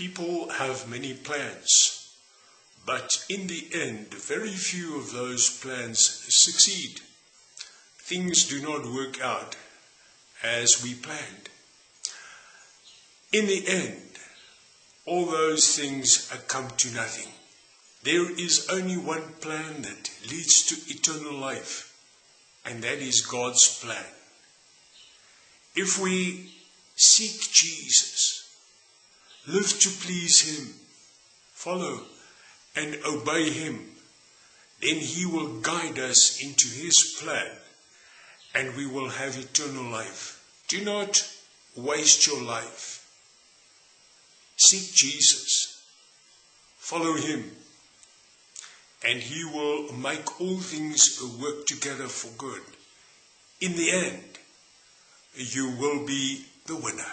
People have many plans, but in the end, very few of those plans succeed. Things do not work out as we planned. In the end, all those things come to nothing. There is only one plan that leads to eternal life, and that is God's plan. If we seek Jesus, live to please Him, follow and obey Him, then He will guide us into His plan and we will have eternal life. Do not waste your life. Seek Jesus, follow Him, and He will make all things work together for good. In the end, you will be the winner.